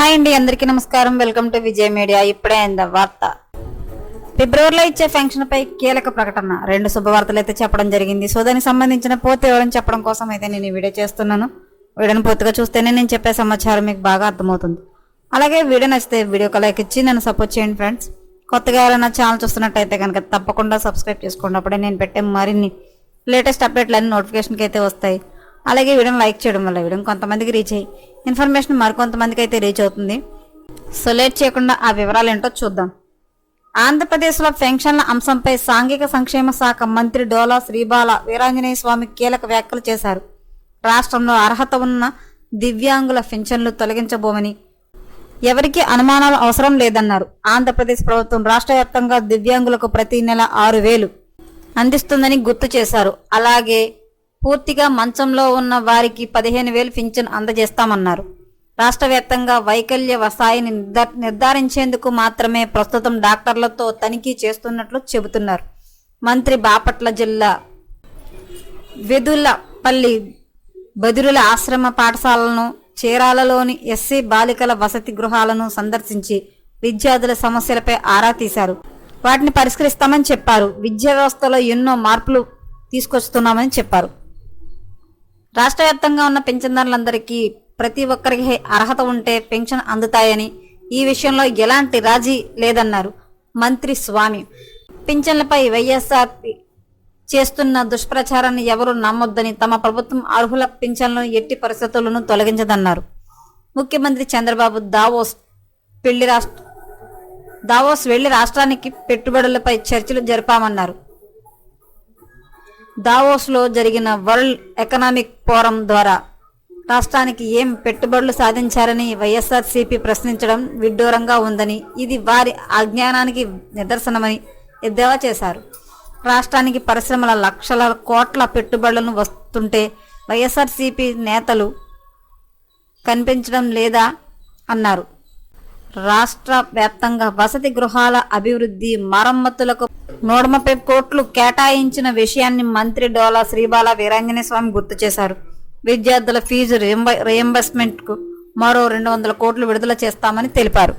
Hi అండి అందరికీ నమస్కారం. వెల్కమ్ టు విజయ్ మీడియా ఇప్పుడే అయింది వార్త? ఫిబ్రవరిలో ఇచ్చే ఫంక్షన్ పై కీలక ప్రకటన. రెండు శుభవార్తలు అయితే చెప్పడం జరిగింది. సో దానికి సంబంధించిన పూర్తి వివరం చెప్పడం కోసం అయితే నేను ఈ వీడియో చేస్తున్నాను. వీడియోని పూర్తిగా చూస్తేనే నేను చెప్పే సమాచారం మీకు బాగా అర్థమవుతుంది. అలాగే వీడియో నచ్చితే వీడియోకి లైక్ ఇచ్చి నన్ను సపోర్ట్ చేయండి ఫ్రెండ్స్ కొత్తగా ఎవరైనా ఛానల్ చూస్తున్నట్టయితే కనుక తప్పకుండా సబ్స్క్రైబ్ చేసుకోండి. అప్పుడే నేను పెట్టే మరిన్ని లేటెస్ట్ అప్డేట్లు అన్ని నోటిఫికేషన్కి అయితే వస్తాయి. అలాగే వీడియోని లైక్ చేయడం వల్ల వీడియో కొంతమందికి రీచ్ అయ్యి ఇన్ఫర్మేషన్ మరికొంతమందికి అయితే రీచ్ అవుతుంది. సో లేట్ చేయకుండా ఆ వివరాలు ఏంటో చూద్దాం. ఆంధ్రప్రదేశ్లో పెన్షన్ల అంశంపై సాంఘిక సంక్షేమ శాఖ మంత్రి డోలా శ్రీబాల వీరాంజనేయ స్వామి కీలక వ్యాఖ్యలు చేశారు. రాష్ట్రంలో అర్హత ఉన్న దివ్యాంగుల పెన్షన్లు తొలగించబోమని ఎవరికి అనుమానాలు అవసరం లేదన్నారు. ఆంధ్రప్రదేశ్ ప్రభుత్వం రాష్ట్ర వ్యాప్తంగా దివ్యాంగులకు ప్రతి నెల ఆరు వేలు అందిస్తుందని గుర్తు చేశారు. అలాగే పూర్తిగా మంచంలో ఉన్న వారికి పదిహేను వేలు పింఛన్ అందజేస్తామన్నారు. రాష్ట్ర వ్యాప్తంగా వైకల్య వసాయిని నిర్ధారించేందుకు మాత్రమే ప్రస్తుతం డాక్టర్లతో తనిఖీ చేస్తున్నట్లు చెబుతున్నారు. మంత్రి బాపట్ల జిల్లా వెదులపల్లి బదిరుల ఆశ్రమ పాఠశాలను చీరాలలోని ఎస్సీ బాలికల వసతి గృహాలను సందర్శించి విద్యార్థుల సమస్యలపై ఆరా తీశారు. వాటిని పరిష్కరిస్తామని చెప్పారు. విద్యా వ్యవస్థలో ఎన్నో మార్పులు తీసుకొస్తున్నామని చెప్పారు. రాష్ట్ర వ్యాప్తంగా ఉన్న పెన్షన్దారులందరికీ ప్రతి ఒక్కరికి అర్హత ఉంటే పెన్షన్ అందుతాయని ఈ విషయంలో ఎలాంటి రాజీ లేదన్నారు మంత్రి స్వామి. పింఛన్లపై వైఎస్ఆర్ చేస్తున్న దుష్ప్రచారాన్ని ఎవరూ నమ్మొద్దని తమ ప్రభుత్వం అర్హుల పింఛన్లను ఎట్టి పరిస్థితులను తొలగించదన్నారు. ముఖ్యమంత్రి చంద్రబాబు దావోస్ పెళ్ళి రాష్ట్ర దావోస్ వెళ్ళి రాష్ట్రానికి పెట్టుబడులపై చర్చలు జరిపామన్నారు. దావోస్లో జరిగిన వరల్డ్ ఎకనామిక్ ఫోరం ద్వారా రాష్ట్రానికి ఏం పెట్టుబడులు సాధించారని వైఎస్ఆర్సీపీ ప్రశ్నించడం విడ్డూరంగా ఉందని ఇది వారి అజ్ఞానానికి నిదర్శనమని ఎద్దేవా చేశారు. రాష్ట్రానికి పరిశ్రమల లక్షల కోట్ల పెట్టుబడులను వస్తుంటే వైఎస్ఆర్సీపీ నేతలు కనిపించడం లేదా అన్నారు. రాష్ట్ర వ్యాప్తంగా వసతి గృహాల అభివృద్ధి మరమ్మతులకు నూట ముప్పై కోట్లు కేటాయించిన విషయాన్ని మంత్రి డోలా శ్రీబాల వీరాంజనే స్వామి గుర్తు చేశారు. విద్యార్థుల ఫీజు రియంబర్స్మెంట్కు మరో రెండు వందల కోట్లు విడుదల చేస్తామని తెలిపారు.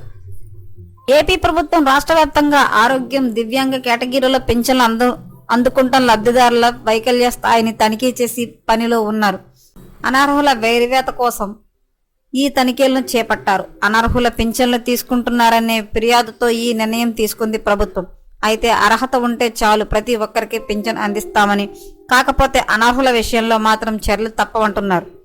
ఏపీ ప్రభుత్వం రాష్ట్ర వ్యాప్తంగా ఆరోగ్యం దివ్యాంగ కేటగిరీలో పెన్షన్లు అందు అందుకుంటున్న లబ్ధిదారుల వైకల్య స్థాయిని తనిఖీ చేసి పనిలో ఉన్నారు. అనర్హుల వేరివేత కోసం ఈ తనిఖీలను చేపట్టారు. అనర్హుల పింఛన్లు తీసుకుంటున్నారనే ఫిర్యాదుతో ఈ నిర్ణయం తీసుకుంది ప్రభుత్వం. అయితే అర్హత ఉంటే చాలు ప్రతి ఒక్కరికి పింఛన్ అందిస్తామని. కాకపోతే అనర్హుల విషయంలో మాత్రం చర్యలు తప్పవంటున్నారు.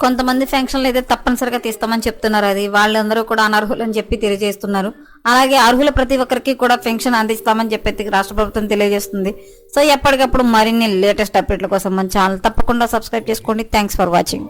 కొంతమంది ఫంక్షన్లు అయితే తప్పనిసరిగా తీస్తామని చెప్తున్నారు. అది వాళ్ళందరూ కూడా అనర్హులు అని చెప్పి తెలియజేస్తున్నారు. అలాగే అర్హుల ప్రతి ఒక్కరికి కూడా పెన్షన్ అందిస్తామని చెప్పి రాష్ట్ర ప్రభుత్వం తెలియజేస్తుంది. సో ఎప్పటికప్పుడు మరిన్ని లేటెస్ట్ అప్డేట్ల కోసం మన ఛానల్ తప్పకుండా సబ్స్క్రైబ్ చేసుకోండి. Thanks for watching.